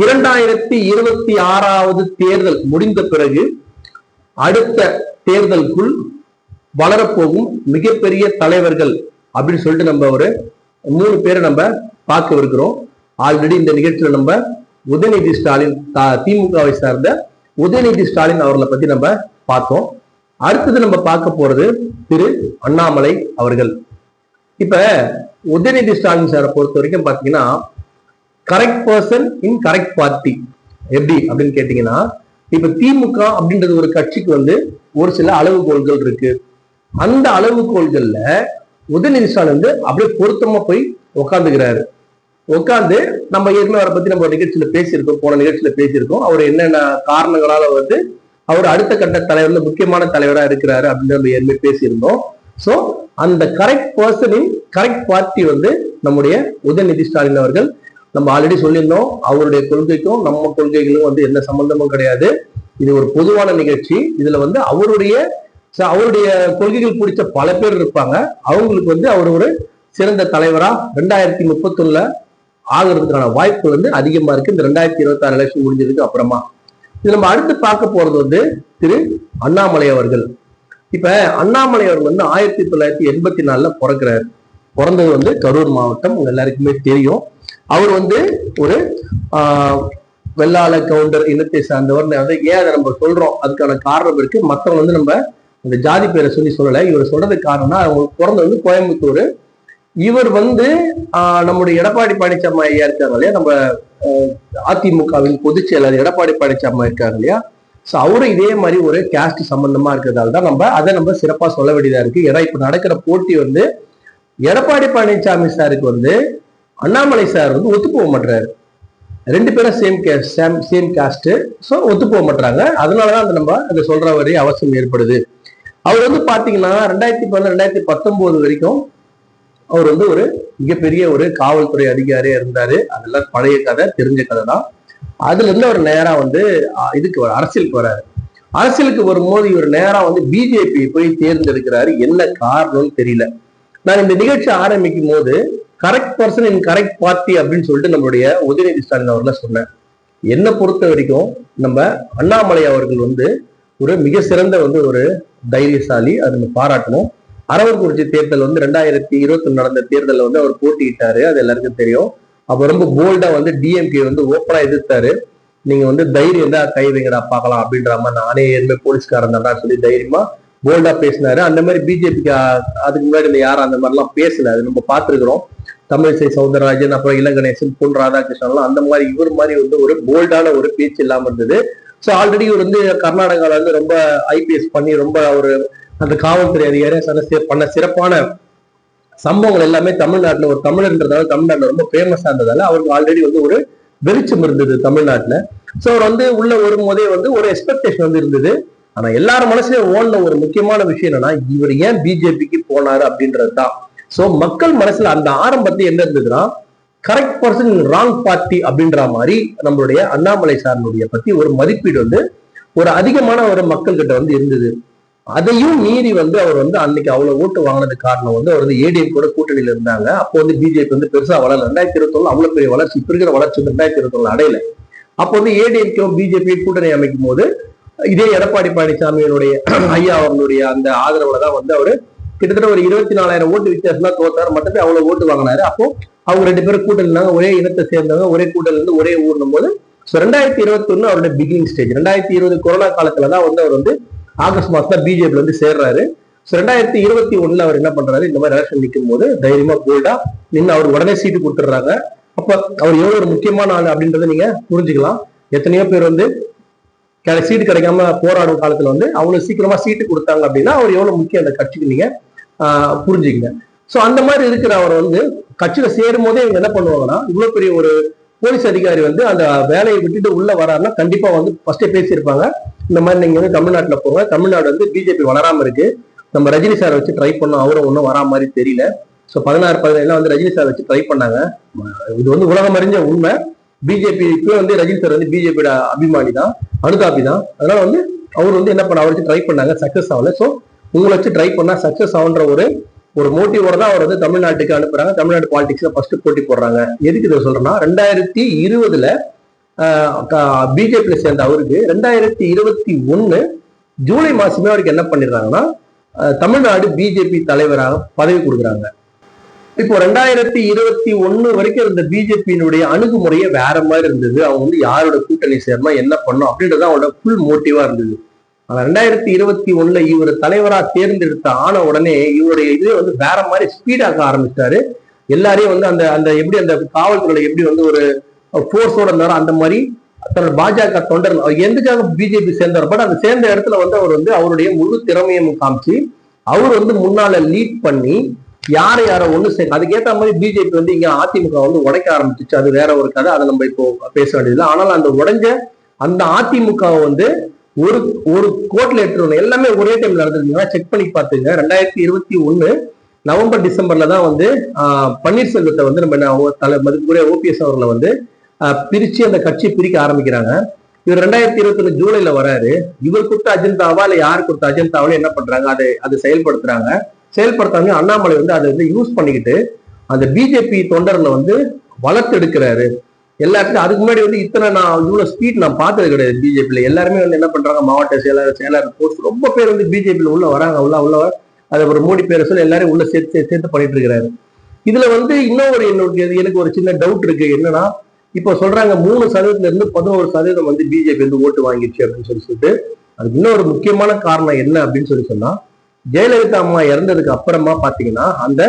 இரண்டாயிரத்தி இருபத்தி ஆறாவது தேர்தல் முடிந்த பிறகு அடுத்த தேர்தலுக்குள் வளரப்போகும் மிகப்பெரிய தலைவர்கள் அப்படின்னு சொல்லிட்டு நம்ம ஒரு மூணு பேரை நம்ம பார்க்கவிருக்கிறோம். ஆல்ரெடி இந்த நிகழ்ச்சியில நம்ம உதயநிதி ஸ்டாலின் திமுகவை சார்ந்த உதயநிதி ஸ்டாலின் அவர்களை பத்தி நம்ம பார்த்தோம். அடுத்தது நம்ம பார்க்க போறது திரு அண்ணாமலை அவர்கள். இப்ப உதயநிதி ஸ்டாலின் சாரை பொறுத்த வரைக்கும் பாத்தீங்கன்னா correct person in correct party எப்படி அப்படின்னு கேட்டீங்கன்னா இப்ப திமுக அப்படின்றது ஒரு கட்சிக்கு வந்து ஒரு சில அளவுகோல்கள் இருக்கு. அந்த அளவுகோள்கள்ல உதயநிதி ஸ்டாலின் வந்து அப்படியே பொருத்தமா போய் உட்காந்துக்கிறாரு உட்காந்து நம்ம ஏற்கனவே அவரை பத்தி நம்ம நிகழ்ச்சியில பேசியிருக்கோம் போன நிகழ்ச்சியில பேசியிருக்கோம். அவர் என்னென்ன காரணங்களால வந்து அவர் அடுத்த கட்ட தலைவர்ல முக்கியமான தலைவரா இருக்கிறாரு அப்படின்னு நம்ம ஏற்கனவே பேசியிருந்தோம். சோ அந்த கரெக்ட் பர்சனின் கரெக்ட் பார்ட்டி வந்து நம்முடைய உதயநிதி ஸ்டாலின் அவர்கள் நம்ம ஆல்ரெடி சொல்லியிருந்தோம் அவருடைய கொள்கைக்கும் நம்ம கொள்கைகளும் வந்து எந்த சம்பந்தமும் கிடையாது. இது ஒரு பொதுவான நிகழ்ச்சி. இதுல வந்து அவருடைய ச- அவருடைய கொள்கைகள் பிடிச்ச பல பேர் இருப்பாங்க. அவங்களுக்கு வந்து அவர் ஒரு சிறந்த தலைவரா ரெண்டாயிரத்தி முப்பத்தொன்னுல ஆகிறதுக்கான வாய்ப்பு வந்து அதிகமா இருக்கு. இந்த ரெண்டாயிரத்தி இருபத்தி ஆறு எலெக்ஷன் முடிஞ்சதுக்கு அப்புறமா. இது நம்ம அடுத்து பார்க்க போறது வந்து திரு அண்ணாமலை அவர்கள். இப்ப அண்ணாமலை அவர்கள் வந்து ஆயிரத்தி தொள்ளாயிரத்தி எண்பத்தி நாலுல பிறக்கிறார். பிறந்தது வந்து கரூர் மாவட்டம். உங்க எல்லாருக்குமே தெரியும். அவர் வந்து ஒரு வெள்ளாள கவுண்டர் இனத்தை சார்ந்தவர். வந்து ஏன் அதை நம்ம சொல்றோம்? அதுக்கான காரணம் இருக்கு. மற்றவங்க வந்து நம்ம அந்த ஜாதி பேரை சொல்லி சொல்லலை. இவர் சொல்றதுக்கு காரணம்னா அவங்க பிறந்தது வந்து கோயம்புத்தூர். இவர் வந்து நம்முடைய எடப்பாடி பழனிசாமி ஐயா இருக்காங்க இல்லையா? நம்ம அதிமுகவின் பொதுச் செயலர் எடப்பாடி பழனிசாமி இருக்காங்க இல்லையா? ஸோ அவரும் இதே மாதிரி ஒரு கேஸ்ட் சம்பந்தமா இருக்கிறதால தான் நம்ம அதை நம்ம சிறப்பாக சொல்ல வேண்டியதா இருக்கு. ஏன்னா இப்போ நடக்கிற போட்டி வந்து எடப்பாடி பழனிசாமி சாருக்கு வந்து அண்ணாமலை சார் வந்து ஒத்து போக மாட்டுறாரு ரெண்டு பேரும் same caste same same caste so ஒத்து போக மாட்டேறாங்க அதனால தான் அந்த நம்ம அதை சொல்கிற வரை அவசியம் ஏற்படுது. அவர் வந்து பார்த்தீங்கன்னா ரெண்டாயிரத்தி பதினொன்று ரெண்டாயிரத்தி பத்தொம்போது வரைக்கும் அவர் வந்து ஒரு மிகப்பெரிய ஒரு காவல்துறை அதிகாரியாக இருந்தார். அதெல்லாம் பழைய கதை தெரிஞ்ச கதை தான். அதுலேருந்து அவர் நேராக வந்து இதுக்கு வர அரசியலுக்கு வராரு. அரசியலுக்கு வரும்போது இவர் நேராக வந்து பிஜேபி போய் தேர்ந்தெடுக்கிறாரு. என்ன காரணம்னு தெரியல. நான் இந்த நிகழ்ச்சி ஆரம்பிக்கும் போது correct person in correct party அப்படின்னு சொல்லிட்டு நம்மளுடைய உதயநிதி ஸ்டாலின் அவர்களை சொன்னேன் என்னை பொறுத்த வரைக்கும் நம்ம அண்ணாமலை அவர்கள் வந்து ஒரு மிக சிறந்த வந்து ஒரு தைரியசாலி அதை நம்ம பாராட்டணும். அரவக்குறிச்சி தேர்தல் வந்து ரெண்டாயிரத்தி இருபத்தி நடந்த தேர்தலில் வந்து அவர் போட்டியிட்டாரு அது எல்லாருக்கும் தெரியும். அப்ப ரொம்ப போல்டா வந்து டிஎம்கே வந்து ஓப்பனா எதிர்த்தாரு. நீங்க வந்து தைரியம் தான் கை வைங்கடா பார்க்கலாம் அப்படின்ற மாதிரி நானே எதுவுமே போலீஸ்காரன் தான் சொல்லி தைரியமா போல்டா பேசினாரு. அந்த மாதிரி பிஜேபிக்கு அதுக்கு முன்னாடி யாரும் அந்த மாதிரிலாம் பேசல அது நம்ம பார்த்துருக்குறோம். தமிழிசை சவுந்தரராஜன் அப்புறம் இளங்கணேசன் பொன் ராதாகிருஷ்ணன்லாம் அந்த மாதிரி இவர் மாதிரி வந்து ஒரு போல்டான ஒரு பேச்சு இல்லாம இருந்தது. ஸோ ஆல்ரெடி இவர் வந்து கர்நாடகால வந்து ரொம்ப ஐபிஎஸ் பண்ணி ரொம்ப ஒரு அந்த காவல்துறை அதிகாரி சொன்ன பண்ண சிறப்பான சம்பவங்கள் எல்லாமே தமிழ்நாட்டுல ஒரு தமிழர்ன்றதால தமிழ்நாட்டுல ரொம்ப ஃபேமஸா இருந்ததால அவருக்கு ஆல்ரெடி வந்து ஒரு வெளிச்சம் இருந்தது தமிழ்நாட்டுல. சோ அவர் வந்து உள்ள வரும்போதே வந்து ஒரு எக்ஸ்பெக்டேஷன் வந்து இருந்தது. ஆனா எல்லார் மனசுலயும் ஓடின ஒரு முக்கியமான விஷயம் என்னன்னா இவர் ஏன் பிஜேபிக்கு போனாரு அப்படின்றது தான் சோ மக்கள் மனசுல அந்த ஆரம்பத்துல என்ன இருந்ததுன்னா கரெக்ட் பர்சன் ராங் பார்ட்டி அப்படின்ற மாதிரி நம்மளுடைய அண்ணாமலை சாரனுடைய பத்தி ஒரு மதிப்பீடு வந்து ஒரு அதிகமான ஒரு மக்கள் கிட்ட வந்து இருந்தது. அதையும் மீறி வந்து அவர் வந்து அன்னைக்கு அவ்வளவு ஓட்டு வாங்கினது காரணம் வந்து அவர் வந்து ஏடிஎம் கூட கூட்டணியில இருந்தாங்க. அப்போ வந்து பிஜேபி வந்து பெருசா வளரல. ரெண்டாயிரத்தி இருபத்தொன்னு அவ்வளவு பெரிய வளர்ச்சி இப்ப இருக்கிற வளர்ச்சி ரெண்டாயிரத்தி இருபத்தொன்னு அடையல. அப்போ வந்து ஏடிஎம்கேவும் பிஜேபி கூட்டணி அமைக்கும் போது இதே எடப்பாடி பழனிசாமியினுடைய ஐயா அவர்களுடைய அந்த ஆதரவுல தான் வந்து அவரு கிட்டத்தட்ட ஒரு இருபத்தி நாலாயிரம் ஓட்டு வித்தியாசம் தான் மட்டுமே மற்றபடி அவ்வளவு ஓட்டு வாங்கினாரு. அப்போ அவங்க ரெண்டு பேரும் கூட்டணி இருந்தாங்க. ஒரே இனத்தை சேர்ந்தவங்க ஒரே கூட்டணில இருந்து ஒரே ஊர்னும் போது ஸோ ரெண்டாயிரத்தி இருபத்தி ஒண்ணு அவருடைய பிகினிங் ஸ்டேஜ் ரெண்டாயிரத்தி இருபது கொரோனா காலத்துல தான் வந்து அவர் வந்து ஆகஸ்ட் மாசம் பிஜேபியில் வந்து சேர்றாரு. ஸோ ரெண்டாயிரத்தி இருபத்தி ஒண்ணுல அவர் என்ன பண்றாரு? இந்த மாதிரி எலெக்ஷன் நிற்கும் போது தைரியமா போல்டா நின்று அவர் உடனே சீட்டு கொடுத்துட்றாங்க. அப்ப அவர் எவ்வளவு ஒரு முக்கியமான ஆள் அப்படின்றத நீங்க புரிஞ்சுக்கலாம். எத்தனையோ பேர் வந்து சீட்டு கிடைக்காம போராடும் காலத்துல வந்து அவ்வளவு சீக்கிரமா சீட்டு கொடுத்தாங்க அப்படின்னா அவர் எவ்வளவு முக்கியம் அந்த கட்சிக்கு நீங்க புரிஞ்சுக்கங்க ஸோ அந்த மாதிரி இருக்கிற அவர் வந்து கட்சியில சேரும் போதே இவங்க என்ன பண்ணுவாங்கன்னா இவ்வளவு பெரிய ஒரு போலீஸ் அதிகாரி வந்து அந்த வேலையை விட்டுட்டு உள்ள வராருன்னா கண்டிப்பா வந்து ஃபர்ஸ்டே பேசியிருப்பாங்க. இந்த மாதிரி நீங்க வந்து தமிழ்நாட்டில் போங்க. தமிழ்நாடு வந்து பிஜேபி வளராம இருக்கு. நம்ம ரஜினி சார் வச்சு ட்ரை பண்ணோம். அவரும் ஒன்றும் வரா மாதிரி தெரியல. ஸோ பதினாறு பதினேழுலாம் வந்து ரஜினி சார் வச்சு ட்ரை பண்ணாங்க. இது வந்து உலகம் அறிஞ்ச உண்மை. பிஜேபிக்கு வந்து ரஜினி சார் வந்து பிஜேபியோட அபிமானி தான் அனுதாபி தான் அதனால வந்து அவர் வந்து என்ன பண்ண அவர் வச்சு ட்ரை பண்ணாங்க சக்சஸ் ஆகல. ஸோ உங்களை வச்சு ட்ரை பண்ணா சக்சஸ் ஆகுன்ற ஒரு ஒரு மோட்டிவோட தான் அவர் வந்து தமிழ்நாட்டுக்கு அனுப்புறாங்க. தமிழ்நாடு பாலிடிக்ஸ்ல ஃபர்ஸ்ட் போட்டி போடுறாங்க. எதுக்கு இதை சொல்றேன்னா ரெண்டாயிரத்தி இருபதுல பிஜேபியில சேர்ந்த அவருக்கு ரெண்டாயிரத்தி இருபத்தி ஒண்ணு ஜூலை மாசமே அவருக்கு என்ன பண்ணிடுறாங்கன்னா தமிழ்நாடு பிஜேபி தலைவராக பதவி கொடுக்குறாங்க. இப்போ ரெண்டாயிரத்தி இருபத்தி ஒண்ணு வரைக்கும் இருந்த பிஜேபியினுடைய அணுகுமுறையே வேற மாதிரி இருந்தது. அவங்க வந்து யாரோட கூட்டணி சேரணும் என்ன பண்ணும் அப்படின்றது அவங்களோட ஃபுல் மோட்டிவா இருந்தது. ரெண்டாயிரத்தி இருபத்தி ஒண்ணுல இவர் தலைவரா தேர்ந்தெடுத்த ஆன உடனே இவருடைய இது வந்து வேற மாதிரி ஸ்பீடாக்க ஆரம்பிச்சாரு. எல்லாரையும் வந்து அந்த அந்த எப்படி அந்த காவல்துறையில எப்படி வந்து ஒரு ஃபோர்ஸோட இருந்தாரோ அந்த மாதிரி தன்னோட பாஜக தொண்டர் அவர் எதுக்காக பிஜேபி சேர்ந்தார்? பட் அந்த சேர்ந்த இடத்துல வந்து அவர் வந்து அவருடைய முழு திறமையும் காமிச்சு அவர் வந்து முன்னால லீட் பண்ணி யாரை யாரை ஒண்ணு சே அதுக்கேற்ற மாதிரி பிஜேபி வந்து இங்க அதிமுக வந்து உடைக்க ஆரம்பிச்சிச்சு. அது வேற ஒரு கதை அதை நம்ம இப்போ பேச வேண்டியது ஆனால் அந்த உடைஞ்ச அந்த அதிமுக வந்து ஒரு ஒரு கோட்ல எடுத்துருவோம் எல்லாமே ஒரே டைம்ல நடந்திருந்தீங்கன்னா செக் பண்ணி பார்த்துங்க. ரெண்டாயிரத்தி இருபத்தி ஒன்று நவம்பர் டிசம்பர்ல தான் வந்து பன்னீர்செல்வத்தை வந்து நம்ம என்ன தலை மதிப்புக்குரிய ஓபிஎஸ் அவர்களை வந்து பிரித்து பிரிச்சு அந்த கட்சியை பிரிக்க ஆரம்பிக்கிறாங்க. இவர் ரெண்டாயிரத்தி இருபத்தி ஒன்று ஜூலைல வராரு. இவர் கொடுத்த அஜெண்டாவா இல்ல யார் கொடுத்த அஜெண்டாவா என்ன பண்றாங்க அதை அதை செயல்படுத்துறாங்க. செயல்படுத்தாங்க அண்ணாமலை வந்து அதை வந்து யூஸ் பண்ணிக்கிட்டு அந்த பிஜேபி தொண்டர்களை வந்து வளர்த்தெடுக்கிறாரு. எல்லா அதுக்கு முன்னாடி வந்து இத்தனை நான் இவ்வளவு ஸ்பீட் நான் பார்த்தது கிடையாது பிஜேபியில எல்லாருமே வந்து என்ன பண்றாங்க மாவட்ட செயலாளர் செயலாளர் போஸ்ட் ரொம்ப பேர் வந்து பிஜேபியில உள்ள வராங்க உள்ள உள்ள அதை ஒரு மோடி பேரை சொல்லி எல்லாரும் உள்ள சேர்த்து சேர்த்து- பண்ணிட்டு இருக்கிறாரு. இதுல வந்து இன்னும் ஒரு என்னோட எனக்கு ஒரு சின்ன டவுட் இருக்கு. என்னன்னா இப்போ சொல்றாங்க மூணு சதவீதத்துல இருந்து பதினோரு சதவீதம் வந்து பிஜேபி வந்து ஓட்டு வாங்கிடுச்சு அப்படின்னு சொல்லி சொல்லிட்டு அதுக்கு இன்னொரு முக்கியமான காரணம் என்ன அப்படின்னு சொல்லி சொன்னா ஜெயலலிதா அம்மா இறந்ததுக்கு அப்புறமா பாத்தீங்கன்னா அந்த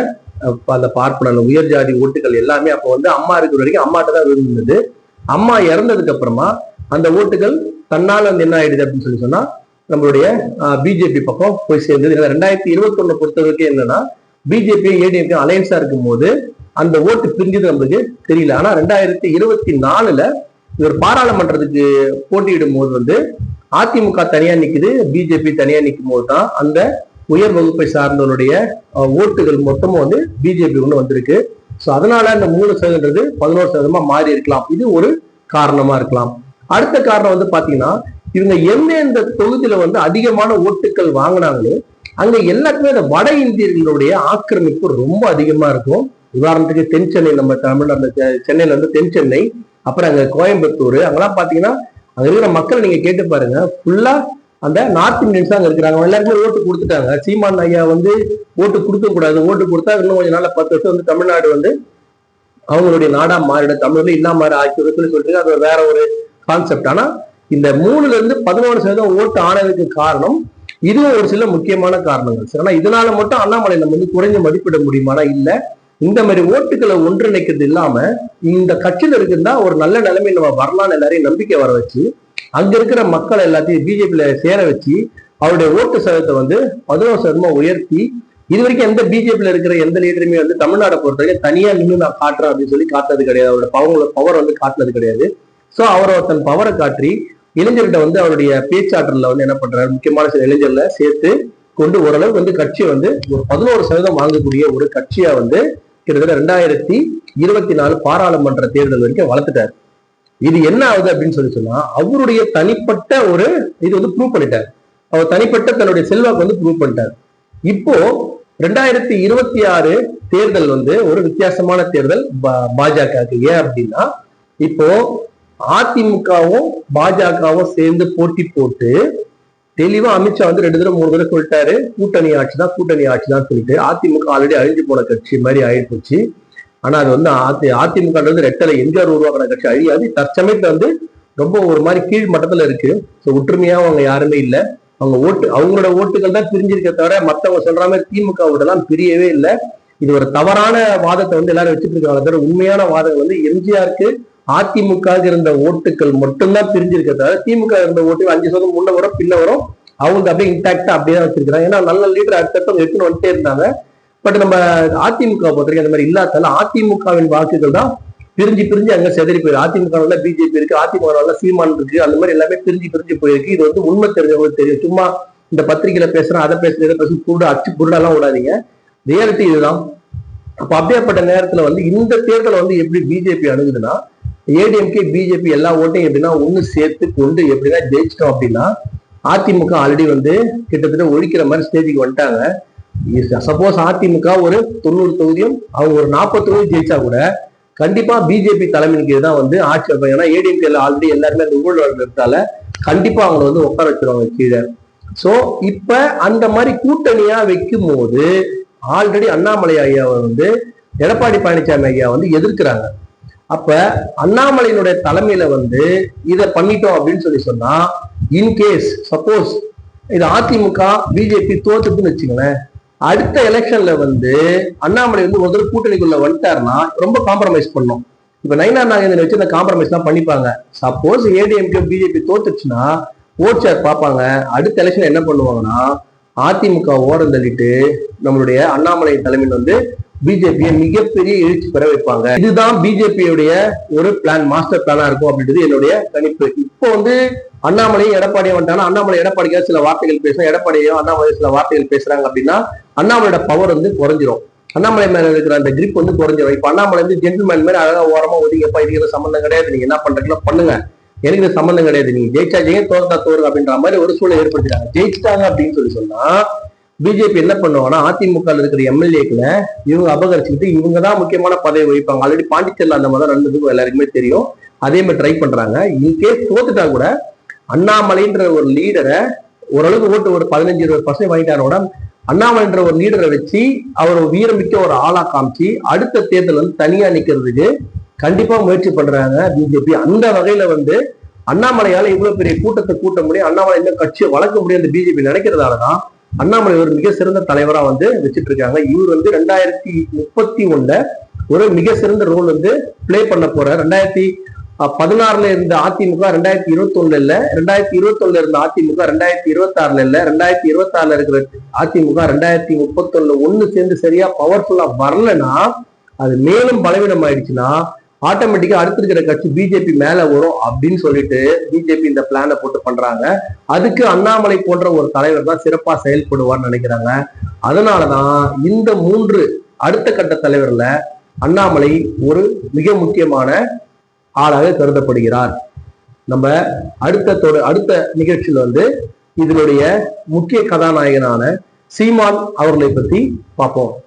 அந்த பார்ப்பன உயர் ஜாதி ஓட்டுகள் எல்லாமே அப்போ வந்து அம்மா இருக்கிற வரைக்கும் அம்மாட்ட தான் இருந்தது. அம்மா இறந்ததுக்கு அப்புறமா அந்த ஓட்டுகள் தன்னால் வந்து என்ன ஆயிடுது அப்படின்னு சொல்லி சொன்னா நம்மளுடைய பிஜேபி பக்கம் போய் சேர்ந்தது. ரெண்டாயிரத்தி இருபத்தி ஒண்ணு பொறுத்த வரைக்கும் என்னன்னா பிஜேபி ஏடிஎம்கே அலையன்ஸா இருக்கும்போது அந்த ஓட்டு பிரிஞ்சது நம்மளுக்கு தெரியல. ஆனா ரெண்டாயிரத்தி இருபத்தி நாலுல இவர் பாராளுமன்றத்துக்கு போட்டியிடும் போது வந்து அதிமுக தனியா நிக்குது பிஜேபி தனியா நிற்கும் போது தான் அந்த உயர் வகுப்பை சார்ந்தவனுடைய ஓட்டுகள் மொத்தமும் வந்து பிஜேபி ஒன்று வந்திருக்கு. ஸோ அதனால அந்த மூணு சதவீதம்ன்றது பதினோரு சதவீதமா மாறி இருக்கலாம். இது ஒரு காரணமா இருக்கலாம். அடுத்த காரணம் வந்து பாத்தீங்கன்னா இவங்க எந்தெந்த தொகுதியில வந்து அதிகமான ஓட்டுகள் வாங்கினாங்களோ அங்க எல்லாத்துக்குமே அந்த வட இந்தியர்களுடைய ஆக்கிரமிப்பு ரொம்ப அதிகமா இருக்கும். உதாரணத்துக்கு தென் சென்னை நம்ம தமிழ்நாடு அந்த சென்னையில வந்து தென் சென்னை அப்புறம் அங்க கோயம்புத்தூர் அங்கெல்லாம் பாத்தீங்கன்னா அங்க இருக்கிற மக்கள் நீங்க கேட்டு பாருங்க ஃபுல்லா அந்த நார்த் இந்தியன்ஸ் அங்க இருக்கிறாங்க. அவங்க எல்லாருக்குமே ஓட்டு கொடுத்துட்டாங்க. சீமான் ஐயா வந்து ஓட்டு கொடுக்க கூடாது. ஓட்டு கொடுத்தா இன்னும் கொஞ்ச நாள் பத்து வருஷம் வந்து தமிழ்நாடு வந்து அவங்களுடைய நாடா மாறிடும். தமிழ்ல இல்லாம மாறி ஆட்சி சொல்லி சொல்லிட்டு அது வேற ஒரு கான்செப்ட் ஆனா இந்த மூணுல இருந்து பதினோரு சதவீதம் ஓட்டு ஆனதுக்கு காரணம் இதுவும் ஒரு சில முக்கியமான காரணங்கள். சரி ஆனா இதனால மட்டும் அண்ணாமலை நம்ம வந்து குறைஞ்ச மதிப்பிட முடியுமானா இல்ல. இந்த மாதிரி ஓட்டுகளை ஒன்றிணைக்கிறது இல்லாம இந்த கட்சியில இருக்குன்னா ஒரு நல்ல நிலைமை நம்ம வரலாம்னு எல்லாரையும் நம்பிக்கை வர வச்சு அங்க இருக்கிற மக்கள் எல்லாத்தையும் பிஜேபியில சேர வச்சு அவருடைய ஓட்டு சதவீதத்தை வந்து பதினோரு சதமா உயர்த்தி இது வரைக்கும் எந்த பிஜேபியில இருக்கிற எந்த லீடருமே வந்து தமிழ்நாடை பொறுத்த வரைக்கும் தனியா நின்று நான் காட்டுறேன் அப்படின்னு சொல்லி காட்டுறது கிடையாது. அவரோட பவங்கள பவர் வந்து காட்டினது கிடையாது. சோ அவர் தன் பவரை காட்டி இளைஞர்கிட்ட வந்து அவருடைய பேச்சாற்றல வந்து என்ன பண்றாரு? முக்கியமான சில இளைஞர்ல சேர்த்து கொண்டு ஓரளவு வந்து கட்சியை வந்து ஒரு பதினோரு சதவீதம் வாங்கக்கூடிய ஒரு கட்சியா வந்து கிட்டத்தட்ட ரெண்டாயிரத்தி இருபத்தி நாலு பாராளுமன்ற தேர்தல் வரைக்கும் வளர்த்துட்டாரு. இது என்ன ஆகுது அப்படின்னு சொல்லி சொன்னா அவருடைய தனிப்பட்ட ஒரு இது வந்து ப்ரூவ் பண்ணிட்டார். அவர் தனிப்பட்ட தன்னுடைய செல்வாக்கு வந்து ப்ரூவ் பண்ணிட்டார். இப்போ ரெண்டாயிரத்தி இருபத்தி ஆறு தேர்தல் வந்து ஒரு வித்தியாசமான தேர்தல் பாஜகவுக்கு ஏன் அப்படின்னா இப்போ அதிமுகவும் பாஜகவும் சேர்ந்து போட்டி போட்டு தெளிவா அமித்ஷா வந்து ரெண்டு தடவை மூணு தடவை சொல்லிட்டாரு. கூட்டணி ஆட்சி தான் கூட்டணி ஆட்சி தான் சொல்லிட்டு அதிமுக ஆல்ரெடி அழிஞ்சு போன கட்சி மாதிரி ஆயிடுச்சு ஆனா அது வந்து அதி அதிமுக வந்து ரெட்டலை எம்ஜிஆர் உருவாக்கின கட்சி. அழியாது. தற்சமயத்துல வந்து ரொம்ப ஒரு மாதிரி கீழ் மட்டத்துல இருக்கு. ஸோ ஒற்றுமையா அவங்க யாருமே இல்லை. அவங்க ஓட்டு அவங்களோட ஓட்டுகள் தான் பிரிஞ்சிருக்க தவிர மற்றவங்க சொல்ற மாதிரி திமுக ஓட்டெல்லாம் பிரியவே இல்லை. இது ஒரு தவறான வாதத்தை வந்து எல்லாரும் வச்சுட்டு இருக்காங்க தவிர உண்மையான வாதங்கள் வந்து எம்ஜிஆருக்கு அதிமுக இருந்த ஓட்டுகள் மட்டும்தான் பிரிஞ்சிருக்க தவிர திமுக இருந்த ஓட்டுகள் அஞ்சு சதவீதம் முன்ன வரும் பின்ன வரும். அவங்க அப்படியே இன்டாக்டா அப்படியே தான் வச்சிருக்காங்க ஏன்னா நல்ல லீடர் அடுத்தடுத்து எடுத்துன்னு வந்துட்டே இருந்தாங்க. பட் நம்ம அதிமுக பொறுத்தவரைக்கும் அந்த மாதிரி இல்லாதால அதிமுகவின் வாக்குகள் தான் பிரிஞ்சு பிரிஞ்சு அங்க செதறி போயிருக்கு. அதிமுக பிஜேபி இருக்கு அதிமுக சீமான் இருக்கு அந்த மாதிரி எல்லாமே பிரிஞ்சு பிரிஞ்சு போயிருக்கு. இது வந்து உண்மை தெரிஞ்சவங்களுக்கு தெரியும். சும்மா இந்த பத்திரிகையில பேசுறேன் அதை பேசுறேன் இதை பேசுறேன் குருடு அச்சு குருடெல்லாம் விடாதீங்க. ரியாலிட்டி இதுதான். அப்ப அப்படியாப்பட்ட நேரத்துல வந்து இந்த தேர்தலை வந்து எப்படி பிஜேபி அணுகுதுன்னா ஏடிஎம்கே பிஜேபி எல்லா ஓட்டையும் எப்படின்னா ஒண்ணு சேர்த்து கொண்டு எப்படின்னா ஜெயிச்சிட்டோம் அப்படின்னா அதிமுக ஆல்ரெடி வந்து கிட்டத்தட்ட ஒழிக்கிற மாதிரி ஸ்டேஜுக்கு வந்துட்டாங்க. சப்போஸ் அதிமுக ஒரு தொண்ணூறு தொகுதியும் அவங்க ஒரு நாற்பது தொகுதி ஜெயிச்சா கூட கண்டிப்பா பிஜேபி தலைமைக்கு தான் வந்து ஆட்சி வைப்பாங்க ஏன்னா ஏடிஎம்கேல ஆல்ரெடி எல்லாருமே அந்த ஊழல் இருந்தால கண்டிப்பா அவங்களை வந்து உட்கார வச்சிருவாங்க கீழே. சோ இப்ப அந்த மாதிரி கூட்டணியா வைக்கும் போது ஆல்ரெடி அண்ணாமலை ஐயாவை வந்து எடப்பாடி பழனிசாமி ஐயா வந்து எதிர்க்கிறாங்க. அப்ப அண்ணாமலையினுடைய தலைமையில வந்து இதை பண்ணிட்டோம் அப்படின்னு சொல்லி சொன்னா இன்கேஸ் சப்போஸ் இது அதிமுக பிஜேபி தோத்துக்குன்னு வச்சுங்களேன் அடுத்த எலெக்ஷன்ல வந்து அண்ணாமலை வந்து ஒரு கூட்டணிக்குள்ள வந்துட்டாருன்னா ரொம்ப காம்ப்ரமைஸ் பண்ணும். இப்ப நைனா நாகேந்திரன் வச்சு இந்த காம்ப்ரமைஸ் எல்லாம் பண்ணிப்பாங்க. சப்போஸ் ஏடிஎம்கே பிஜேபி தோத்துச்சுன்னா ஓட் ஷேர் பார்ப்பாங்க. அடுத்த எலெக்ஷன் என்ன பண்ணுவாங்கன்னா அதிமுக ஓரம் தள்ளிட்டு நம்மளுடைய அண்ணாமலை தலைமையில் வந்து பிஜேபியை மிகப்பெரிய எழுச்சி பெற வைப்பாங்க. இதுதான் பிஜேபியுடைய ஒரு பிளான் மாஸ்டர் பிளானா இருக்கும் அப்படின்றது என்னுடைய கணிப்பு. இப்போ வந்து அண்ணாமலையும் எடப்பாடியும் வந்துட்டாங்கன்னா அண்ணாமலை எடப்பாடிக்காக சில வார்த்தைகள் பேசுறோம் எடப்பாடியும் அண்ணாமலை சில வார்த்தைகள் பேசுறாங்க அப்படின்னா அண்ணாமலையோட பவர் வந்து குறைஞ்சிரும். அண்ணாமலை மேல இருக்கிற அந்த கிரிப் வந்து குறைஞ்சிரும். இப்ப அண்ணாமலை வந்து ஜென்டில்மேன் மாதிரி அழகா ஓரமா ஒதுங்கப்பா இதுக்கு சம்பந்தம் கிடையாது. நீங்க என்ன பண்றீங்களோ பண்ணுங்க. எனக்கு இது சம்பந்தம் கிடையாது. நீங்க ஜெயிச்சா ஜெயம் தோத்தா தோறு அப்படின்ற மாதிரி ஒரு சூழலை ஏற்படுத்திட்டாங்க. ஜெயிச்சிட்டாங்க அப்படின்னு சொல்லி சொன்னா பிஜேபி என்ன பண்ணுவாங்கன்னா அதிமுக இருக்கிற எம்எல்ஏக்களை இவங்க அபகரிச்சுக்கிட்டு இவங்க தான் முக்கியமான பதவி வகிப்பாங்க. ஆல்ரெடி பாண்டிச்சேரியில் அந்த மாதிரி நடந்தது எல்லாருக்குமே தெரியும். அதே மாதிரி ட்ரை பண்றாங்க. இன்கேஸ் தோத்துட்டா கூட அண்ணாமலைன்ற ஒரு லீடரை ஓரளவுக்கு ஓட்டு ஒரு பதினஞ்சு இருபது பர்சன்ட் வாங்கிட்டாரோட அண்ணாமலைன்ற ஒரு லீடரை வச்சு அவர் வீரமிக்க ஒரு ஆளா காமிச்சு அடுத்த தேர்தல் வந்து தனியா நிக்கிறதுக்கு கண்டிப்பா முயற்சி பண்றாங்க பிஜேபி அந்த வகையில வந்து அண்ணாமலையால இவ்வளவு பெரிய கூட்டத்தை கூட்ட முடியும் அண்ணாமலை இந்த கட்சியை வளர்க்க முடியும் அந்த பிஜேபி நினைக்கிறதாலதான் அண்ணாமலை ஒரு மிக சிறந்த தலைவரா வந்து வச்சுட்டு இருக்காங்க. இவர் வந்து ரெண்டாயிரத்தி முப்பத்தி ஒண்ணுல ஒரு மிக சிறந்த ரோல் வந்து பிளே பண்ண போற ரெண்டாயிரத்தி பதினாறுல இருந்த அதிமுக ரெண்டாயிரத்தி இருபத்தி ஒண்ணுல இல்ல ரெண்டாயிரத்தி இருபத்தி ஒண்ணுல இருந்த அதிமுக ரெண்டாயிரத்தி இருபத்தி ஆறுல இல்ல ரெண்டாயிரத்தி இருபத்தி ஆறுல இருக்கிற அதிமுக ரெண்டாயிரத்தி முப்பத்தி ஒண்ணுல ஒண்ணு சேர்ந்து சரியா பவர்ஃபுல்லா வரலன்னா அது மேலும் பலவீனம் ஆயிடுச்சுன்னா ஆட்டோமேட்டிக்கா அடுத்து இருக்கிற கட்சி பிஜேபி மேல வரும் அப்படின்னு சொல்லிட்டு பிஜேபி இந்த பிளானை போட்டு பண்றாங்க. அதுக்கு அண்ணாமலை போன்ற ஒரு தலைவர் தான் சிறப்பா செயல்படுவார்னு நினைக்கிறாங்க. அதனாலதான் இந்த மூன்று அடுத்த கட்ட தலைவர்ல அண்ணாமலை ஒரு மிக முக்கியமான ஆளாக கருதப்படுகிறார். நம்ம அடுத்த தொட அடுத்த நிகழ்ச்சியில் வந்து இதனுடைய முக்கிய கதாநாயகனான சீமான் அவர்களை பத்தி பார்ப்போம்.